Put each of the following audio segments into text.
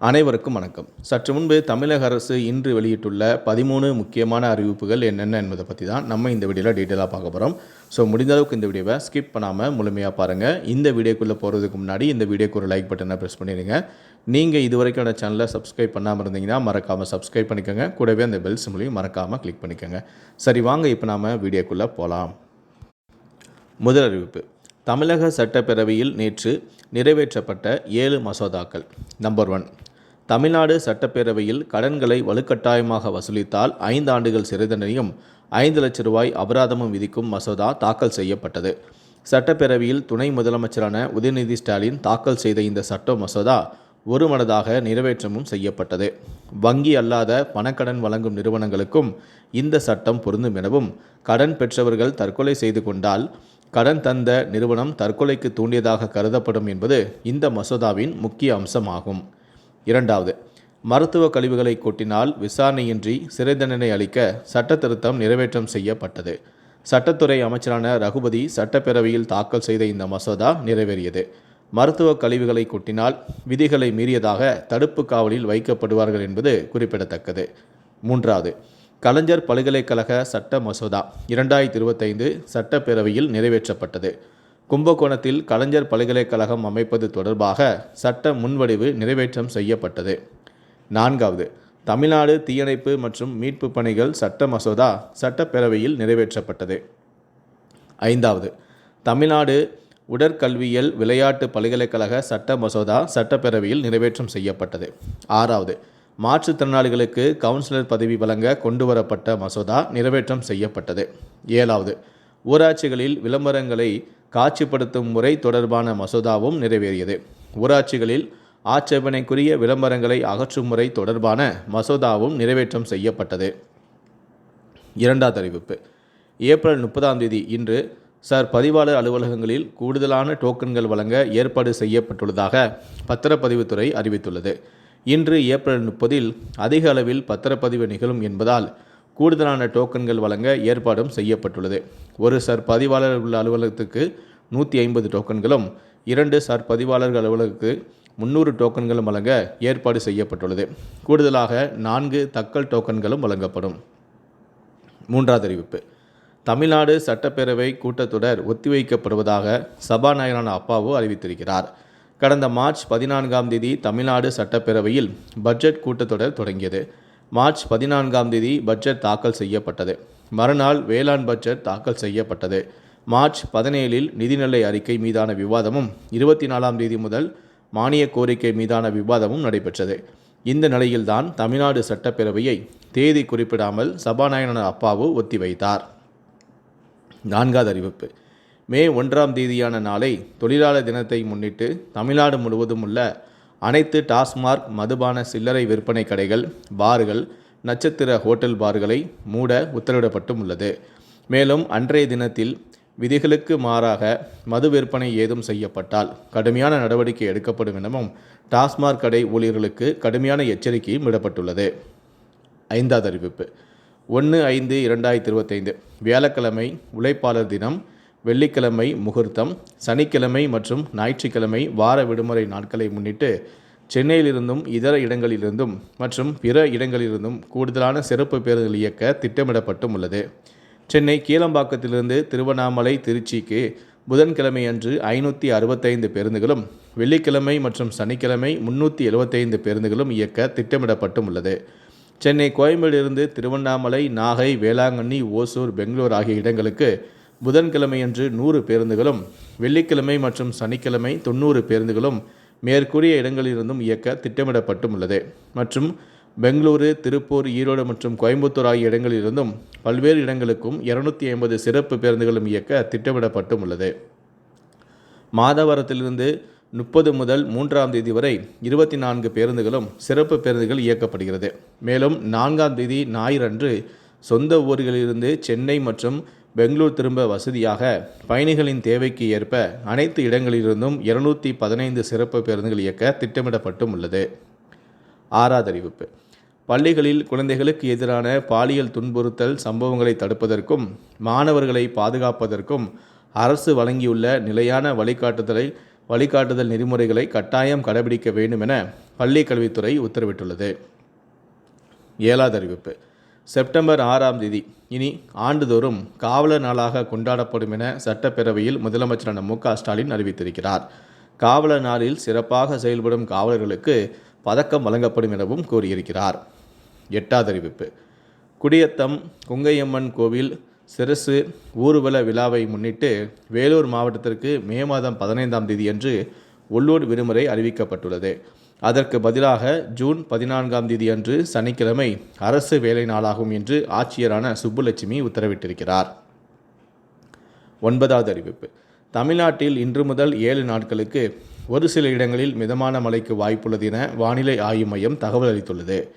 அனைவருக்கும் வணக்கம். சற்று முன்பு தமிழக அரசு இன்று வெளியிட்டுள்ள பதிமூணு முக்கியமான அறிவிப்புகள் என்னென்ன என்பதை பற்றி தான் நம்ம இந்த வீடியோவில் டீட்டெயிலாக பார்க்க போகிறோம் ஸோ முடிந்த அளவுக்கு இந்த வீடியோவை ஸ்கிப் பண்ணாமல் முழுமையாக பாருங்கள் இந்த வீடியோக்குள்ளே போகிறதுக்கு முன்னாடி இந்த வீடியோக்கு ஒரு லைக் பட்டனை ப்ரெஸ் பண்ணிடுங்க நீங்கள் இது வரைக்கும் சேனலை சப்ஸ்கிரைப் பண்ணாமல் இருந்தீங்கன்னா மறக்காமல் சப்ஸ்கிரைப் பண்ணிக்கோங்க. கூடவே அந்த பெல் சிம்லையும் மறக்காமல் கிளிக் பண்ணிக்கோங்க. சரி வாங்க இப்போ நாம் வீடியோக்குள்ளே போகலாம் முதல் அறிவிப்பு. தமிழக சட்டப்பேரவையில் நேற்று நிறைவேற்றப்பட்ட ஏழு மசோதாக்கள். நம்பர் ஒன் தமிழ்நாடு சட்டப்பேரவையில் கடன்களை வலுக்கட்டாயமாக வசூலித்தால் ஐந்து ஆண்டுகள் சிறை தண்டனையும் ஐந்து லட்சம் ரூபாய் அபராதமும் விதிக்கும் மசோதா தாக்கல் செய்யப்பட்டது. சட்டப்பேரவையில் துணை முதலமைச்சரான உதயநிதி ஸ்டாலின் தாக்கல் செய்த இந்த சட்ட மசோதா ஒருமனதாக நிறைவேற்றமும் செய்யப்பட்டது. வங்கி அல்லாத பணக்கடன் வழங்கும் நிறுவனங்களுக்கும் இந்த சட்டம் பொருந்தும் எனவும் கடன் பெற்றவர்கள் தற்கொலை செய்து கொண்டால் கடன் தந்த நிறுவனம் தற்கொலைக்கு தூண்டியதாக கருதப்படும் என்பது இந்த மசோதாவின் முக்கிய அம்சமாகும். இரண்டாவது மருத்துவ கழிவுகளை கொட்டினால் விசாரணையின்றி சிறை தண்டனை அளிக்க சட்ட திருத்தம் நிறைவேற்றம் செய்யப்பட்டது. சட்டத்துறை அமைச்சரான ரகுபதி சட்டப்பேரவையில் தாக்கல் செய்த இந்த மசோதா நிறைவேறியது. மருத்துவ கழிவுகளை கொட்டினால் விதிகளை மீறியதாக தடுப்பு காவலில் வைக்கப்படுவார்கள் என்பது குறிப்பிடத்தக்கது. மூன்றாவது கலைஞர் பல்கலைக்கழக சட்ட மசோதா இரண்டாயிரத்தி இருபத்தைந்து சட்டப்பேரவையில் நிறைவேற்றப்பட்டது. கும்பகோணத்தில் கலைஞர் பல்கலைக்கழகம் அமைப்பது தொடர்பாக சட்ட முன்வடிவு நிறைவேற்றம் செய்யப்பட்டது. நான்காவது தமிழ்நாடு தீயணைப்பு மற்றும் மீட்பு பணிகள் சட்ட மசோதா சட்டப்பேரவையில் நிறைவேற்றப்பட்டது. ஐந்தாவது தமிழ்நாடு உடற்கல்வியல் விளையாட்டு பல்கலைக்கழக சட்ட மசோதா சட்டப்பேரவையில் நிறைவேற்றம் செய்யப்பட்டது. ஆறாவது மாற்றுத்திறனாளிகளுக்கு கவுன்சிலர் பதவி வழங்க கொண்டுவரப்பட்ட மசோதா நிறைவேற்றம் செய்யப்பட்டது. ஏழாவது ஊராட்சிகளில் விளம்பரங்களை காட்சிப்படுத்தும் முறை தொடர்பான மசோதாவும் நிறைவேறியது. ஊராட்சிகளில் ஆட்சேபனைக்குரிய விளம்பரங்களை அகற்றும் முறை தொடர்பான மசோதாவும் நிறைவேற்றம் செய்யப்பட்டது. இரண்டாவது அறிவிப்பு. ஏப்ரல் முப்பதாம் தேதி இன்று சார் பதிவாளர் அலுவலகங்களில் கூடுதலான டோக்கன்கள் வழங்க ஏற்பாடு செய்யப்பட்டுள்ளதாக பத்திரப்பதிவுத்துறை அறிவித்துள்ளது. இன்று ஏப்ரல் முப்பதில் அதிக அளவில் பத்திரப்பதிவு நிகழும் என்பதால் கூடுதலான டோக்கன்கள் வழங்க ஏற்பாடும் செய்யப்பட்டுள்ளது. ஒரு சர் பதிவாளர் உள்ள அலுவலகத்துக்கு நூற்றி ஐம்பது டோக்கன்களும் இரண்டு சர் பதிவாளர்கள் அலுவலகத்துக்கு முந்நூறு டோக்கன்களும் வழங்க ஏற்பாடு செய்யப்பட்டுள்ளது. கூடுதலாக நான்கு தக்கல் டோக்கன்களும் வழங்கப்படும். மூன்றாவது அறிவிப்பு. தமிழ்நாடு சட்டப்பேரவை கூட்டத்தொடர் ஒத்திவைக்கப்படுவதாக சபாநாயகரான அப்பாவு அறிவித்திருக்கிறார். கடந்த மார்ச் பதினான்காம் தேதி தமிழ்நாடு சட்டப்பேரவையில் பட்ஜெட் கூட்டத்தொடர் தொடங்கியது. மார்ச் பதினான்காம் தேதி பட்ஜெட் தாக்கல் செய்யப்பட்டது. மறுநாள் வேளாண் பட்ஜெட் தாக்கல் செய்யப்பட்டது. மார்ச் பதினேழில் நிதிநிலை அறிக்கை மீதான விவாதமும் இருபத்தி நாலாம் தேதி முதல் மானிய கோரிக்கை மீதான விவாதமும் நடைபெற்றது. இந்த நிலையில்தான் தமிழ்நாடு சட்டப்பேரவையை தேதி குறிப்பிடாமல் சபாநாயகர் அப்பாவு ஒத்திவைத்தார். நான்காவது அறிவிப்பு. மே ஒன்றாம் தேதியான நாளை தொழிலாளர் தினத்தை முன்னிட்டு தமிழ்நாடு முழுவதும் உள்ள அனைத்து டாஸ்மார்க் மதுபான சில்லறை விற்பனை கடைகள் பார்கள் நட்சத்திர ஹோட்டல் பார்களை மூட உத்தரவிடப்பட்டும் உள்ளது. மேலும் அன்றைய தினத்தில் விதிகளுக்கு மாறாக மது விற்பனை ஏதும் செய்யப்பட்டால் கடுமையான நடவடிக்கை எடுக்கப்படும் எனவும் டாஸ்மாக் கடை ஊழியர்களுக்கு கடுமையான எச்சரிக்கையும் விடப்பட்டுள்ளது. ஐந்தாவது அறிவிப்பு. ஒன்று ஐந்து இரண்டாயிரத்தி இருபத்தைந்து வியாழக்கிழமை உழைப்பாளர் தினம் வெள்ளிக்கிழமை முகூர்த்தம் சனிக்கிழமை மற்றும் ஞாயிற்றுக்கிழமை வார விடுமுறை நாட்களை முன்னிட்டு சென்னையிலிருந்தும் இதர இடங்களிலிருந்தும் மற்றும் பிற இடங்களிலிருந்தும் கூடுதலான சிறப்பு பேருந்துகள் இயக்க திட்டமிடப்பட்டும் உள்ளது. சென்னை கீழம்பாக்கத்திலிருந்து திருவண்ணாமலை திருச்சிக்கு புதன்கிழமை அன்று ஐநூற்றி அறுபத்தைந்து பேருந்துகளும் வெள்ளிக்கிழமை மற்றும் சனிக்கிழமை முன்னூற்றி எழுபத்தைந்து பேருந்துகளும் இயக்க திட்டமிடப்பட்டும் உள்ளது. சென்னை கோயம்பேடிலிருந்து திருவண்ணாமலை நாகை வேளாங்கண்ணி ஓசூர் பெங்களூர் ஆகிய இடங்களுக்கு புதன்கிழமையன்று நூறு பேருந்துகளும் வெள்ளிக்கிழமை மற்றும் சனிக்கிழமை தொண்ணூறு பேருந்துகளும் மேற்கூறிய இடங்களிலிருந்தும் இயக்க திட்டமிடப்பட்டும் உள்ளது மற்றும் பெங்களூரு திருப்பூர் ஈரோடு மற்றும் கோயம்புத்தூர் ஆகிய இடங்களிலிருந்தும் பல்வேறு இடங்களுக்கும் இருநூத்தி ஐம்பது சிறப்பு பேருந்துகளும் இயக்க திட்டமிடப்பட்டும் உள்ளது மாதவரத்திலிருந்து முப்பது முதல் மூன்றாம் தேதி வரை இருபத்தி நான்கு பேருந்துகளும் சிறப்பு பேருந்துகள் இயக்கப்படுகிறது. மேலும் நான்காம் தேதி ஞாயிறன்று சொந்த ஊர்களிலிருந்து சென்னை மற்றும் பெங்களூர் திரும்ப வசதியாக பயணிகளின் தேவைக்கு ஏற்ப அனைத்து இடங்களிலிருந்தும் இருநூற்றி பதினைந்து சிறப்பு பேருந்துகள் இயக்க திட்டமிடப்பட்டும் உள்ளது. ஆறாவது அறிவிப்பு பள்ளிகளில் குழந்தைகளுக்கு எதிரான பாலியல் துன்புறுத்தல் சம்பவங்களை தடுப்பதற்கும் மாணவர்களை பாதுகாப்பதற்கும் அரசு வழங்கியுள்ள நிலையான வழிகாட்டுதலை வழிகாட்டுதல் நெறிமுறைகளை கட்டாயம் கடைபிடிக்க வேண்டும் என பள்ளிக் கல்வித்துறை உத்தரவிட்டுள்ளது. ஏழாவது அறிவிப்பு. செப்டம்பர் ஆறாம் தேதி. இனி ஆண்டுதோறும் காவலர் நாளாக கொண்டாடப்படும் என சட்டப்பேரவையில் முதலமைச்சரான மு ஸ்டாலின் அறிவித்திருக்கிறார். காவலர் நாளில் சிறப்பாக செயல்படும் காவலர்களுக்கு பதக்கம் வழங்கப்படும் எனவும் கூறியிருக்கிறார். எட்டாவது அறிவிப்பு. குடியத்தம் குங்கையம்மன் கோவில் சிரசு ஊர்வல விழாவை முன்னிட்டு வேலூர் மாவட்டத்திற்கு மே மாதம் பதினைந்தாம் தேதியன்று உள்ளூர் விடுமுறை அறிவிக்கப்பட்டுள்ளது. அதற்கு பதிலாக ஜூன் பதினான்காம் தேதி அன்று சனிக்கிழமை அரசு வேலை நாளாகும் என்று ஆட்சியரான சுப்புலட்சுமி உத்தரவிட்டிருக்கிறார். ஒன்பதாவது அறிவிப்பு. தமிழ்நாட்டில் இன்று முதல் ஏழு நாட்களுக்கு ஒரு சில இடங்களில் மிதமான மழைக்கு வாய்ப்புள்ளது என வானிலை ஆய்வு மையம் தகவல் அளித்துள்ளது.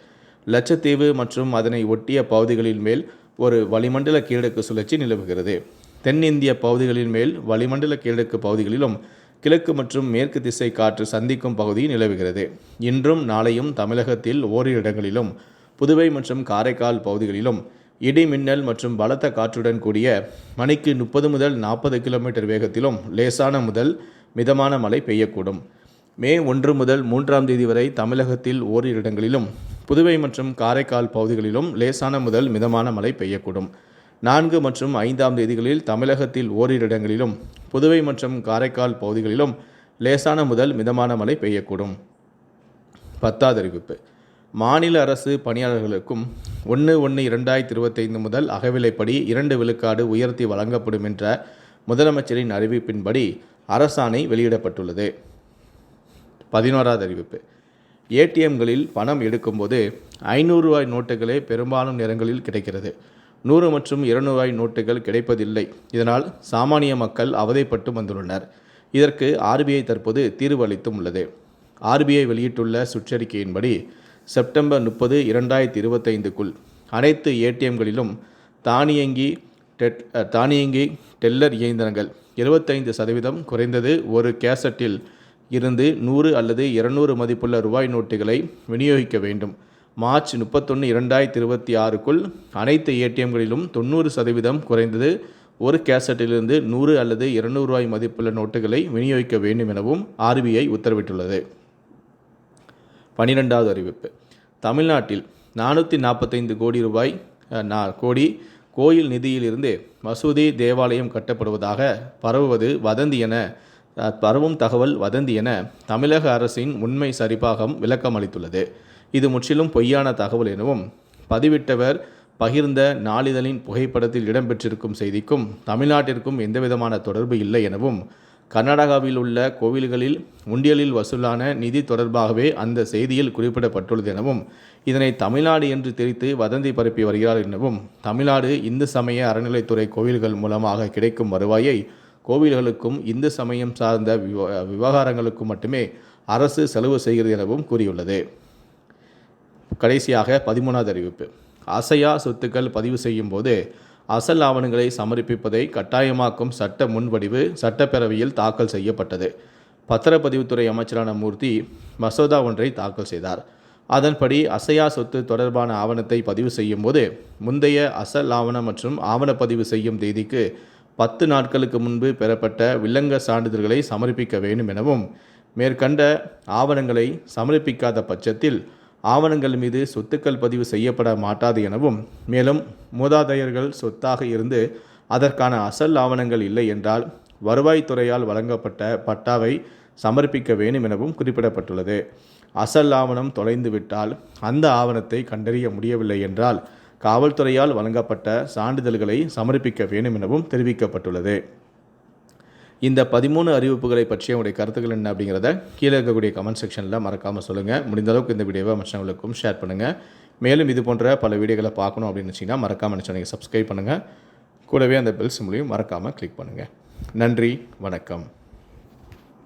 லட்சத்தீவு மற்றும் அதனை ஒட்டிய பகுதிகளின் மேல் ஒரு வளிமண்டல கீழடுக்கு சுழற்சி நிலவுகிறது. தென்னிந்திய பகுதிகளின் மேல் வளிமண்டல கீழடுக்கு பகுதிகளிலும் கிழக்கு மற்றும் மேற்கு திசை காற்று சந்திக்கும் பகுதி நிலவுகிறது. இன்றும் நாளையும் தமிழகத்தில் ஓரிரு இடங்களிலும் புதுவை மற்றும் காரைக்கால் பகுதிகளிலும் இடி மின்னல் மற்றும் பலத்த காற்றுடன் கூடிய மணிக்கு முப்பது முதல் நாற்பது கிலோமீட்டர் வேகத்திலும் லேசான முதல் மிதமான மழை பெய்யக்கூடும். மே ஒன்று முதல் மூன்றாம் தேதி வரை தமிழகத்தில் ஓரிரு இடங்களிலும் புதுவை மற்றும் காரைக்கால் பகுதிகளிலும் லேசான முதல் மிதமான மழை பெய்யக்கூடும். நான்கு மற்றும் ஐந்தாம் தேதிகளில் தமிழகத்தில் ஓரிரு இடங்களிலும் புதுவை மற்றும் காரைக்கால் பகுதிகளிலும் லேசான முதல் மிதமான மழை பெய்யக்கூடும். பத்தாவது அறிவிப்பு. மாநில அரசு பணியாளர்களுக்கும் ஒன்று ஒன்று இரண்டாயிரத்தி இருபத்தைந்து முதல் அகவிலைப்படி இரண்டு விழுக்காடு உயர்த்தி வழங்கப்படும் என்ற முதலமைச்சரின் அறிவிப்பின்படி அரசாணை வெளியிடப்பட்டுள்ளது. பதினோராவது அறிவிப்பு. ஏடிஎம்களில் பணம் எடுக்கும்போது ஐநூறுரூவாய் நோட்டுகளே பெரும்பாலும் நேரங்களில் கிடைக்கிறது. நூறு மற்றும் இருநூறு நோட்டுகள் கிடைப்பதில்லை. இதனால் சாமானிய மக்கள் அவதைப்பட்டு வந்துள்ளனர். இதற்கு ஆர்பிஐ தற்போது தீர்வு அளித்தும் உள்ளது. ஆர்பிஐ வெளியிட்டுள்ள சுற்றறிக்கையின்படி செப்டம்பர் முப்பது இரண்டாயிரத்தி இருபத்தைந்துக்குள் அனைத்து ஏடிஎம்களிலும் தானியங்கி டெட் தானியங்கி டெல்லர் இயந்திரங்கள் இருபத்தைந்து சதவீதம் குறைந்தது ஒரு கேசட்டில் இருந்து நூறு அல்லது இருநூறு மதிப்புள்ள ரூபாய் நோட்டுகளை விநியோகிக்க வேண்டும். மார்ச் முப்பத்தொன்று இரண்டாயிரத்தி இருபத்தி ஆறுக்குள் அனைத்து ஏடிஎம்களிலும் தொண்ணூறு சதவீதம் குறைந்தது ஒரு கேசட்டிலிருந்து நூறு அல்லது இருநூறு ரூபாய் மதிப்புள்ள நோட்டுகளை விநியோகிக்க வேண்டும் எனவும் ஆர்பிஐ உத்தரவிட்டுள்ளது. பனிரெண்டாவது அறிவிப்பு. தமிழ்நாட்டில் நானூற்றி நாற்பத்தைந்து கோடி ரூபாய் நா- கோடி கோயில் நிதியிலிருந்து மசூதி தேவாலயம் கட்டப்படுவதாக பரவுவது வதந்தி என பரவும் தகவல் வதந்தி என தமிழக அரசின் உண்மை சரிபாகம் விளக்கம் அளித்துள்ளது இது முற்றிலும் பொய்யான தகவல் எனவும் பதிவிட்டவர் பகிர்ந்த நாளிதழின் புகைப்படத்தில் இடம்பெற்றிருக்கும் செய்திக்கும் தமிழ்நாட்டிற்கும் எந்தவிதமான தொடர்பு இல்லை எனவும் கர்நாடகாவில் உள்ள கோவில்களில் உண்டியலில் வசூலான நிதி தொடர்பாகவே அந்த செய்தியில் குறிப்பிடப்பட்டுள்ளது எனவும் இதனை தமிழ்நாடு என்று திரித்து வதந்தி பரப்பி வருகிறார் எனவும் தமிழ்நாடு இந்து சமய அறநிலைத்துறை கோவில்கள் மூலமாக கிடைக்கும் வருவாயை கோவில்களுக்கும் இந்து சமயம் சார்ந்த விவ- விவகாரங்களுக்கும் மட்டுமே அரசு செலவு செய்கிறது எனவும் கூறியுள்ளது. கடைசியாக பதிமூணாவது அறிவிப்பு. அசையா சொத்துக்கள் பதிவு செய்யும் போது அசல் ஆவணங்களை சமர்ப்பிப்பதை கட்டாயமாக்கும் சட்ட முன்வடிவு சட்டப்பேரவையில் தாக்கல் செய்யப்பட்டது. பத்திரப்பதிவுத்துறை அமைச்சரான மூர்த்தி மசோதா ஒன்றை தாக்கல் செய்தார். அதன்படி அசையா சொத்து தொடர்பான ஆவணத்தை பதிவு செய்யும் போது முந்தைய அசல் ஆவணம் மற்றும் ஆவணப்பதிவு செய்யும் தேதிக்கு பத்து நாட்களுக்கு முன்பு பெறப்பட்ட வில்லங்க சான்றிதழ்களை சமர்ப்பிக்க வேண்டும் எனவும் மேற்கண்ட ஆவணங்களை சமர்ப்பிக்காத பட்சத்தில் ஆவணங்கள் மீது சொத்துக்கள் பதிவு செய்யப்பட மாட்டாது எனவும் மேலும் மூதாதையர்கள் சொத்தாக இருந்து அதற்கான அசல் ஆவணங்கள் இல்லை என்றால் வருவாய்த்துறையால் வழங்கப்பட்ட பட்டாவை சமர்ப்பிக்க வேண்டும் எனவும் குறிப்பிடப்பட்டுள்ளது. அசல் ஆவணம் தொலைந்துவிட்டால் அந்த ஆவணத்தை கண்டறிய முடியவில்லை என்றால் காவல்துறையால் வழங்கப்பட்ட சான்றிதழ்களை சமர்ப்பிக்க வேண்டும் எனவும் தெரிவிக்கப்பட்டுள்ளது. இந்த பதிமூணு அறிவிப்புகளை பற்றிய உங்களுடைய கருத்துக்கள் என்ன அப்படிங்கிறத கீழே இருக்கக்கூடிய கமெண்ட் செக்ஷனில் மறக்காமல் சொல்லுங்கள் முடிந்த அளவுக்கு இந்த வீடியோவை மற்றவங்களுக்கும் ஷேர் பண்ணுங்கள் மேலும் இது போன்ற பல வீடியோகளை பார்க்கணும் அப்படின்னு வச்சிங்கன்னா மறக்காமல் நினச்சோங்க சப்ஸ்கிரைப் பண்ணுங்கள் கூடவே அந்த பெல் சிம்லையும் மறக்காமல் கிளிக் பண்ணுங்கள் நன்றி வணக்கம்.